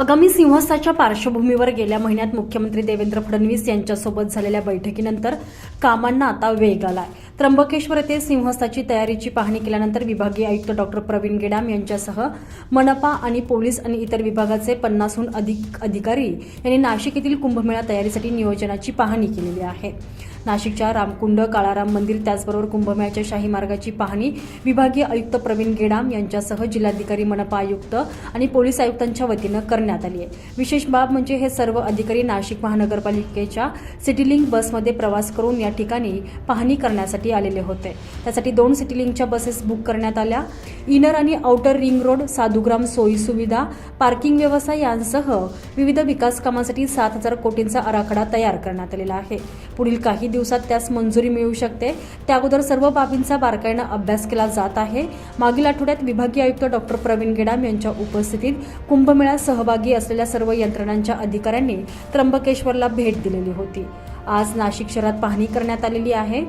आगामी सिंहस्थाच्या पार्श्वभूमीवर गेल्या महिन्यात मुख्यमंत्री देवेंद्र फडणवीस यांच्यासोबत झालेल्या बैठकीनंतर कामांना आता वेग आलाय. त्र्यंबकेश्वर येथे सिंहस्थाची तयारीची पाहणी केल्यानंतर विभागीय आयुक्त डॉक्टर प्रवीण गेडाम यांच्यासह मनपा आणि पोलीस आणि इतर विभागाचे पन्नासहून अधिक अधिकारी यांनी नाशिक येथील कुंभमेळा तयारीसाठी नियोजनाची पाहणी केलेली आहे. नाशिकच्या रामकुंड काळाराम मंदिर त्याचबरोबर कुंभमेळ्याच्या शाही मार्गाची पाहणी. विभागीय आयुक्त प्रवीण गेडाम यांच्यासह जिल्हाधिकारी मनपा आयुक्त आणि पोलीस आयुक्तांच्या वतीनं करण्यात आली आहे. विशेष बाब म्हणजे हे सर्व अधिकारी नाशिक महानगरपालिकेच्या सिटीलिंक बसमध्ये प्रवास करून या ठिकाणी पाहणी करण्यासाठी आलेले होते. त्यासाठी दोन सिटीलिंकच्या बसेस बुक करण्यात आल्या. इनर आणि आउटर रिंग रोड साधुग्राम सोयी सुविधा पार्किंग व्यवस्था यांसह विविध विकास कामांसाठी सात हजार कोटींचा आराखडा तयार करण्यात आलेला आहे. पुढील काही दिवसात त्यास मंजुरी मिळू शकते. त्या अगोदर सर्व बाबींचा बारकाईनं अभ्यास केला जात आहे. मागील आठवड्यात विभागीय आयुक्त डॉक्टर प्रवीण गेडाम यांच्या उपस्थितीत कुंभमेळ्यात सहभागी असलेल्या सर्व यंत्रणांच्या अधिकाऱ्यांनी त्र्यंबकेश्वरला भेट दिलेली होती. आज नाशिक शहरात पाहणी करण्यात आलेली आहे.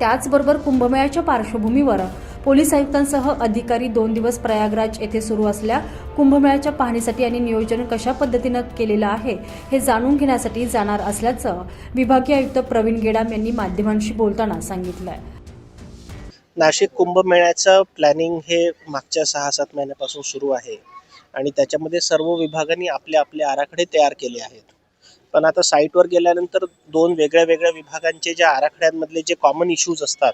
त्याचबरोबर कुंभमेळ्याच्या पार्श्वभूमीवर पोलीस आयुक्तांसह अधिकारी दोन दिवस प्रयागराज येथे सुरू असल्या कुंभमेळ्याच्या पाहणीसाठी आणि नियोजन कशा पद्धतीनं केलेलं आहे हे जाणून घेण्यासाठी जाणार असल्याचं विभागीय आयुक्त प्रवीण गेडाम यांनी माध्यमांशी बोलताना सांगितलं नाशिक कुंभमेळ्याचं प्लॅनिंग हे मागच्या सहा सात महिन्यापासून सुरू आहे आणि त्याच्यामध्ये सर्व विभागांनी आपले आपले आराखडे तयार केले आहेत. पण आता साईटवर गेल्यानंतर दोन वेगळ्या वेगळ्या विभागांचे ज्या आराखड्यांमधले जे कॉमन इश्यूज असतात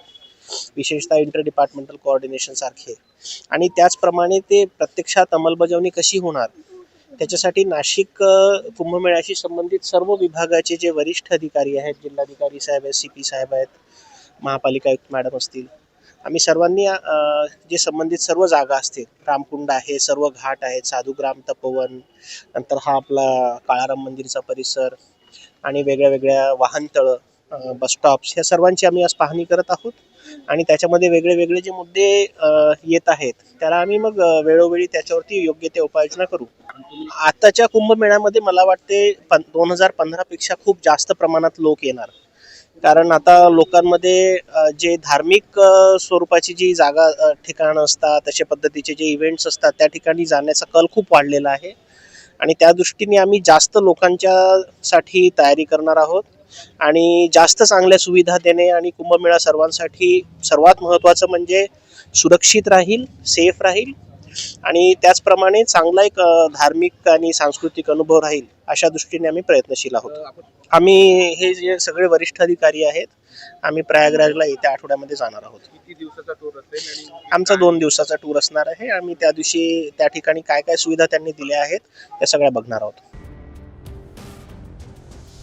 विशेषतः इंटर डिपार्टमेंटल कोऑर्डिनेशन सारखे. आणि त्याचप्रमाणे ते प्रत्यक्षात अंमलबजावणी कशी होणार? त्याच्यासाठी नाशिक कुंभमेळ्याशी संबंधित सर्व विभागाचे जे वरिष्ठ अधिकारी आहेत जिल्हाधिकारी साहेब आहेत सी पी साहेब आहेत महापालिका आयुक्त मॅडम असतील आम्ही सर्वांनी जे संबंधित सर्व जागा असतील रामकुंड आहे सर्व घाट आहेत साधुग्राम तपोवन नंतर हा आपला काळाराम मंदिरचा परिसर आणि वेगळ्या वेगळ्या वाहनतळं बस स्टॉप्स ह्या सर्वांची आम्ही आज पाहणी करत आहोत. आणि त्याच्यामध्ये वेगळे वेगळे जे मुद्दे येत आहेत त्याला आम्ही मग वेळोवेळी त्याच्यावरती योग्य ते उपाययोजना करू. आताच्या कुंभमेळ्यामध्ये मला वाटते पन दोन हजार पंधरापेक्षा खूप जास्त प्रमाणात लोक येणार. कारण आता लोकांमध्ये जे धार्मिक स्वरूपाची जी जागा ठिकाणं असतात तशा पद्धतीचे जे इव्हेंट्स असतात त्या ठिकाणी जाण्याचा कल खूप वाढलेला आहे. आणि त्या दृष्टीने आम्ही जास्त लोकांच्या साठी तयारी करणार आहोत. आणि जास्त चांगल्या सुविधा देणे आणि कुंभमेळा सर्वांसाठी सर्वात महत्त्वाचं म्हणजे सुरक्षित राहील सेफ राहील आणि त्याचप्रमाणे चांगला एक धार्मिक आणि सांस्कृतिक अनुभव राहील अशा दृष्टीने आम्ही प्रयत्नशील आहोत. आम्ही हे जे सगळे वरिष्ठ अधिकारी आहेत आम्ही प्रयागराजला येत्या आठवड्यामध्ये जाणार आहोत. किती दिवसाचा टूर असेल आणि आमचा दोन दिवसाचा टूर असणार आहे. आम्ही त्या दिवशी त्या ठिकाणी काय काय सुविधा त्यांनी दिल्या आहेत त्या सगळ्या बघणार आहोत.